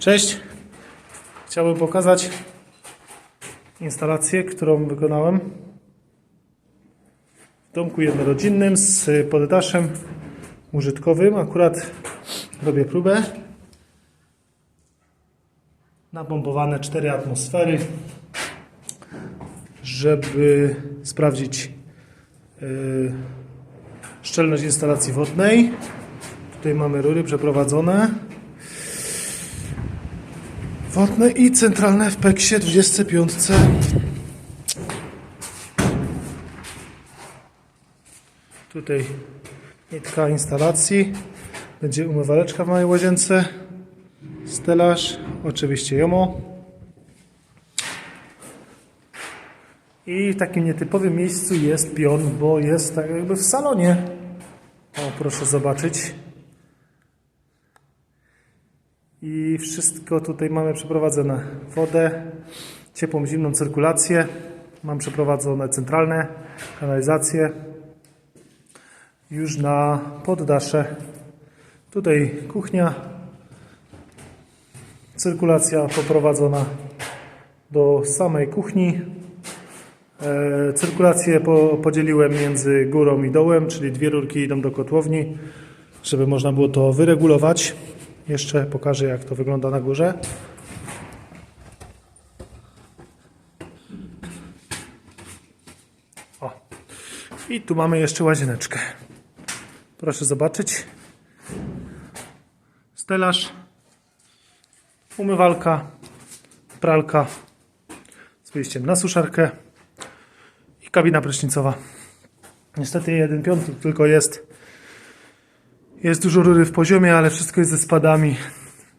Cześć! Chciałbym pokazać instalację, którą wykonałem w domku jednorodzinnym z poddaszem użytkowym. Akurat robię próbę. Napompowane 4 atmosfery, żeby sprawdzić yy, szczelność instalacji wodnej. Tutaj mamy rury przeprowadzone. Wodne i centralne w PEKSie 25. Tutaj nitka instalacji. Będzie umywaleczka w małej łazience. Stelaż, oczywiście Jomo. I w takim nietypowym miejscu jest pion, bo jest tak jakby w salonie. O, proszę zobaczyć. I wszystko tutaj mamy przeprowadzone. Wodę, ciepłą, zimną cyrkulację. Mam przeprowadzone centralne, kanalizację. Już na poddasze. Tutaj kuchnia. Cyrkulacja poprowadzona do samej kuchni. E, Cyrkulację po, podzieliłem między górą i dołem, czyli dwie rurki idą do kotłowni, żeby można było to wyregulować. Jeszcze pokażę, jak to wygląda na górze. O. I tu mamy jeszcze łazieneczkę. Proszę zobaczyć. Stelaż, umywalka, pralka z wyjściem na suszarkę i kabina prysznicowa. Niestety jeden piątek tylko jest. Jest dużo rury w poziomie, ale wszystko jest ze spadami,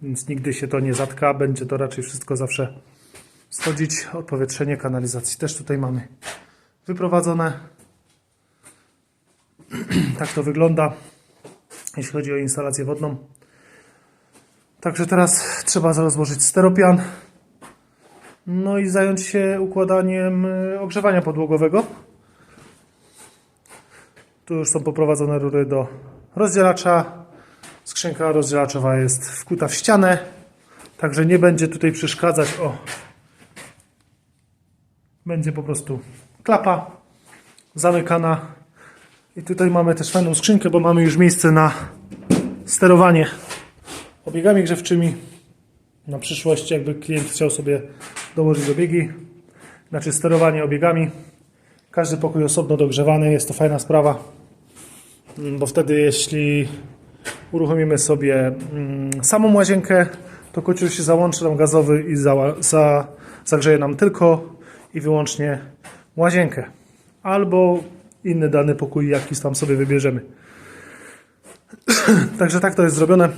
więc nigdy się to nie zatka. Będzie to raczej wszystko zawsze schodzić. Odpowietrzenie kanalizacji też tutaj mamy wyprowadzone. tak to wygląda, jeśli chodzi o instalację wodną. Także teraz trzeba rozłożyć steropian. No i zająć się układaniem y, ogrzewania podłogowego. Tu już są poprowadzone rury do rozdzielacza. Skrzynka rozdzielaczowa jest wkuta w ścianę, także nie będzie tutaj przeszkadzać. O, będzie po prostu klapa zamykana. I tutaj mamy też fajną skrzynkę, bo mamy już miejsce na sterowanie obiegami grzewczymi. Na przyszłość, jakby klient chciał sobie dołożyć obiegi, znaczy sterowanie obiegami. Każdy pokój osobno dogrzewany, jest to fajna sprawa, bo wtedy jeśli uruchomimy sobie mm, samą łazienkę, to kocioł się załączy nam gazowy i za, za, zagrzeje nam tylko i wyłącznie łazienkę. Albo inny dany pokój, jaki tam sobie wybierzemy. Także tak to jest zrobione.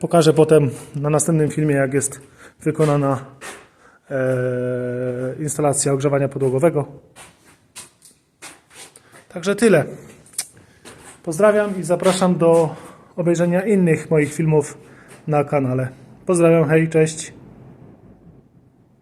Pokażę potem na następnym filmie, jak jest wykonana e, instalacja ogrzewania podłogowego. Także tyle. Pozdrawiam i zapraszam do obejrzenia innych moich filmów na kanale. Pozdrawiam, hej, cześć.